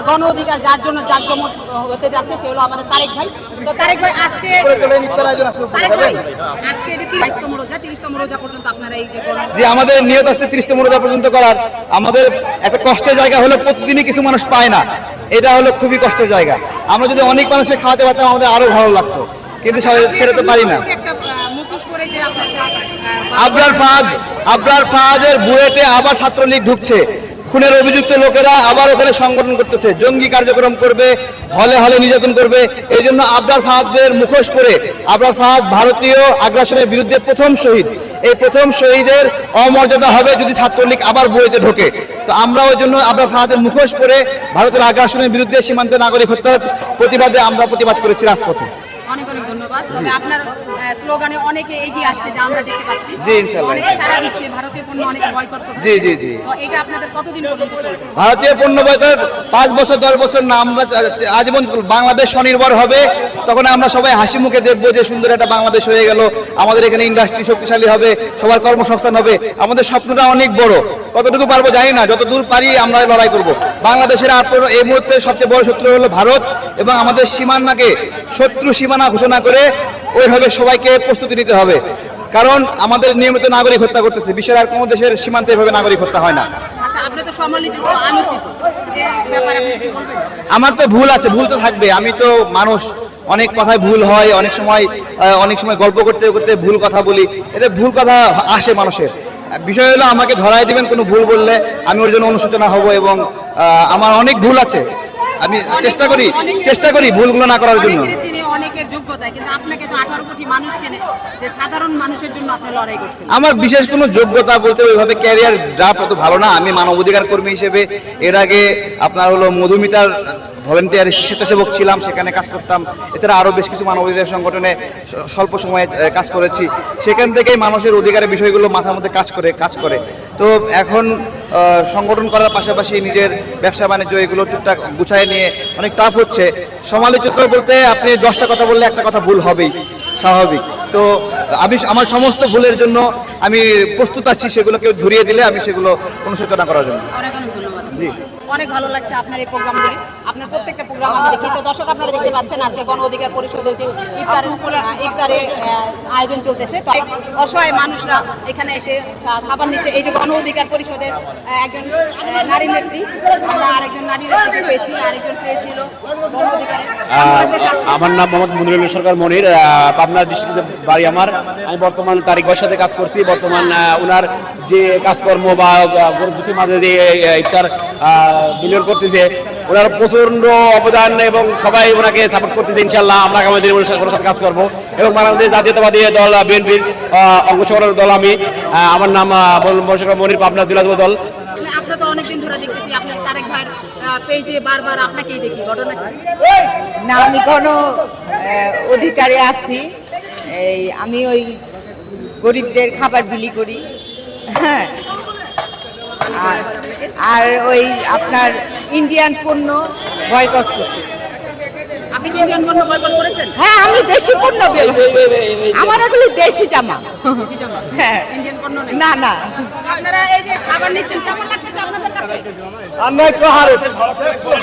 আর গণ অধিকার যার জন্য জাকজমক হতে যাচ্ছে সে হলো আমাদের তারেক ভাই। তো তারেক ভাই আজকে তারেক ভাই আজকে যে তিরিশতম রোজা তিরিশতম রোজা পর্যন্ত আপনারা এই যে আমাদের নিয়ত আছে ত্রিশতম রোজা পর্যন্ত করার আমাদের একটা কষ্টের জায়গা হলো প্রতিদিনই কিছু মানুষ পায় না। এটা হলো খুবই কষ্টের জায়গা। আমরা যদি অনেক মানুষকে খাওয়াতে পারতাম আমাদের আরও ভালো লাগতো। কিন্তু সেটা তো পারি না। আবরার ফাহাদ আবরার ফাহাদের বুয়েটে আবার ছাত্রলীগ ঢুকছে। খুনের অভিযুক্ত লোকেরা আবার ওখানে সংগঠন করতেছে। জঙ্গি কার্যক্রম করবে, হলে হলে নির্যাতন করবে। এই জন্য আবরার ফাহাদের মুখোশ পরে আবরার ফাহাদ ভারতীয় আগ্রাসনের বিরুদ্ধে প্রথম শহীদ। এই প্রথম শহীদের অমর্যাদা হবে যদি ছাত্রলীগ আবার বুয়েটে ঢোকে। তো আমরা ওই জন্য আবরার ফাহাদের মুখোশ পরে ভারতের আগ্রাসনের বিরুদ্ধে সীমান্তে নাগরিক হত্যার প্রতিবাদে আমরা প্রতিবাদ করেছি রাজপথে। তবে আপনার স্লোগানে অনেকে এগিয়ে আসছে যা আমরা দেখতে পাচ্ছি। জি, ইনশাআল্লাহ। অনেকে সারা দিচ্ছে ভারতীয় পণ্য অনেকে বয়কট করছে। জি, জি, জি। তো এটা আপনাদের কতদিন পর্যন্ত চলবে? ভারতীয় পণ্য বয়কট পাঁচ বছর, দশ বছর না, আমরা আজীবন বাংলাদেশ স্বনির্ভর হবে। তখন আমরা সবাই হাসি মুখে দেখব যে সুন্দর একটা বাংলাদেশ হয়ে গেল। আমাদের এখানে ইন্ডাস্ট্রি শক্তিশালী হবে, সবার কর্মসংস্থান হবে। আমাদের স্বপ্নটা অনেক বড়। কতটুকু পারব জানি না, যত দূর পারি আমরা লড়াই করব। বাংলাদেশের আত্ম এই মুহূর্তে সবচেয়ে বড় শত্রু হলো ভারত এবং আমাদের সীমানাকে শত্রু সীমানা ঘোষণা করে ওইভাবে সবাইকে প্রস্তুতি নিতে হবে। কারণ আমাদের নিয়মিত নাগরিক হত্যা করতেছে। বিশ্বের আর কোনো দেশের সীমান্তে এভাবে নাগরিক হত্যা হয় না। আচ্ছা আপনি তো সমালোচিত, আলোচিত। আমার তো ভুল আছে, ভুল তো থাকবে। আমি তো মানুষ, অনেক কথায় ভুল হয়, অনেক সময় অনেক সময় গল্প করতে করতে ভুল কথা বলি। এটা ভুল কথা আসে মানুষের। বিষয় হলো আমাকে ধরাই দিবেন কোনো ভুল বললে, আমি ওর জন্য অনুশোচনা হব এবং আমার অনেক ভুল আছে। আমি চেষ্টা করি চেষ্টা করি ভুলগুলো না করার জন্য। অনেকের যোগ্যতা কিন্তু আপনাকে তো আঠারো কোটি মানুষ চেনে যে সাধারণ মানুষের জন্য আপনি লড়াই করছেন। আমার বিশেষ কোনো যোগ্যতা বলতে ওইভাবে ক্যারিয়ার ড্রাফ অত ভালো না। আমি মানবাধিকার কর্মী হিসেবে এর আগে আপনার হলো মধুমিতার ভলেন্টিয়ার স্বেচ্ছাসেবক ছিলাম সেখানে কাজ করতাম। এছাড়া আরও বেশ কিছু মানবাধিকার সংগঠনে স্বল্প সময়ে কাজ করেছি। সেখান থেকেই মানুষের অধিকারের বিষয়গুলো মাথার মধ্যে কাজ করে কাজ করে। তো এখন সংগঠন করার পাশাপাশি নিজের ব্যবসা বাণিজ্য এগুলো টুকটাক গুছায় নিয়ে অনেক টাফ হচ্ছে। সমালোচিত বলতে আপনি দশটা কথা বললে একটা কথা ভুল হবেই স্বাভাবিক। তো আমি আমার সমস্ত ভুলের জন্য আমি প্রস্তুত আছি সেগুলো কেউ ধরিয়ে দিলে আমি সেগুলো অনুশোচনা করার জন্য। জি। অনেক ভালো লাগছে আপনার এই প্রোগ্রামগুলি আপনার প্রত্যেকটা প্রোগ্রাম আমি দেখি। তো দর্শক আপনারা দেখতে পাচ্ছেন আজকে গণ অধিকার পরিষদের যে ইফতার ইফতারে আয়োজন চলতেছে। তো অসহায় মানুষরা এখানে এসে খাবার নিচ্ছে। এই যে গণ অধিকার পরিষদের একজন নারী নেত্রী আমরা আরেকজন নারী নেত্রীকে পেয়েছি আরেকজন পেয়েছিল আমার নাম মোহাম্মদ মনিরুল সরকার মনির। আহ, পাবনা ডিস্ট্রিক্টের বাড়ি আমার। আমি বর্তমান তারিক ভাইয়ের সাথে কাজ করছি। বর্তমান ওনার যে কাজকর্ম বা গরিবদুঃখী মাঝে যে ইফতার বিনিয়োগ করতেছে। ওনার প্রচণ্ড অবদান এবং সবাই ওনাকে সাপোর্ট করতেছে ইনশাল্লাহ আমরা আগামী দিনে ওনার সাথে কাজ করব। এবং বাংলাদেশ জাতীয়তাবাদী দল বিএনপির অংশগ্রহণের দল আমি। আমার নাম মনির মনির পাবনা জেলা যুব দল। মানে আপনারা তো অনেকদিন ধরে দেখতেছি আপনার তারেক পেজে বারবার আপনাকেই দেখি ঘটনা না আমি কোনো অধিকারে আছি। এই আমি ওই গরিবদের খাবার বিলি করি। হ্যাঁ আর আর ওই আপনার ইন্ডিয়ান পণ্য বয়কট করতেছে। আপনি কি ইন্ডিয়ান পণ্য বয়কট করেছেন? হ্যাঁ আমি দেশি পণ্য আমার এগুলি দেশি জামা। হ্যাঁ। ইন্ডিয়ান পণ্য নেই? না না। আপনারা এই যে খাবার নিচ্ছেন কেমন লাগছে আপনাদের কাছে? খুব